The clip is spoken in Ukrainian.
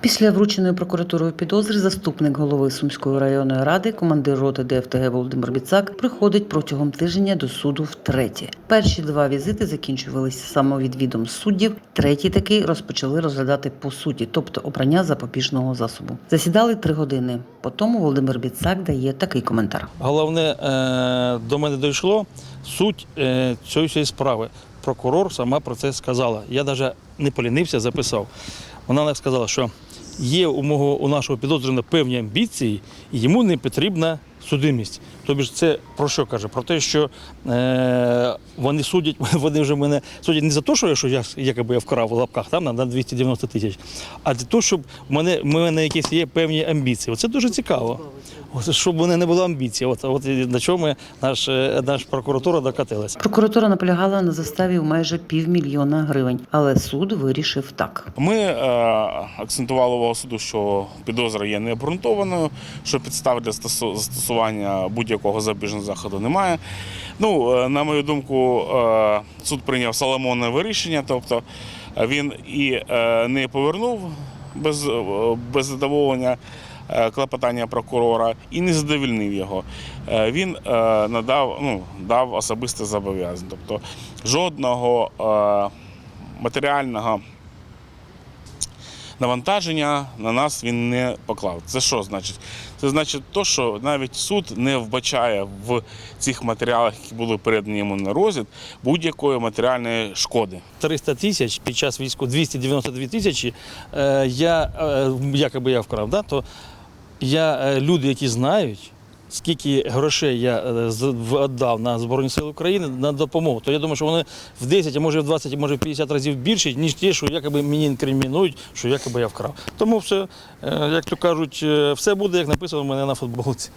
Після врученої прокуратурою підозри заступник голови Сумської районної ради, командир роти ДФТГ Володимир Біцак приходить протягом тижня до суду втретє. Перші два візити закінчувалися самовідвідом суддів. Третій такий розпочали розглядати по суті, тобто обрання запобіжного засобу. Засідали три години. Потім Володимир Біцак дає такий коментар. Головне, е, до мене дійшло суть е, цієї справи. Прокурор сама про це сказала. Я навіть не полінився, записав. Вона сказала, що є у мого у нашого підозрюваного певні амбіції, і йому не потрібна судимість. Тобто ж це про що каже? Про те, що е, вони судять, вони вже мене судять не за те, що я, що я якоби я вкрав у лапках там на- на 290 тисяч, а для того, щоб в мене, в мене якісь є певні амбіції. Оце дуже цікаво. От, щоб в мене не було амбіцій. От, от чого ми, наш, е, наш прокуратура докатилася. Прокуратура наполягала на заставі в майже півмільйона гривень, але суд вирішив так. Ми е, акцентували увагу суду, що підозра є необґрунтованою, що підстав для застосування будь-якого запобіжного заходу немає. Ну, е, на мою думку, е, суд прийняв соломонне рішення, тобто е, він і не повернув без, без задоволення. Клопотання прокурора і не задовільнив його. Він надав, ну, дав особисте зобов'язання. Тобто жодного матеріального навантаження на нас він не поклав. Це що значить? Це значить то, що навіть суд не вбачає в цих матеріалах, які були передані йому на розгляд, будь-якої матеріальної шкоди. 300 тисяч під час війську 292 тисячі. Е, я е, якоби я вкрав, да, то я е, люди, які знають. Скільки грошей я е, віддав на Збройні Сили України на допомогу, то я думаю, що вони в 10, а може в 20, а може в 50 разів більше, ніж ті, що якоби мені інкримінують, що якоби я вкрав. Тому все, е, як то кажуть, е, все буде, як написано в мене на футболці.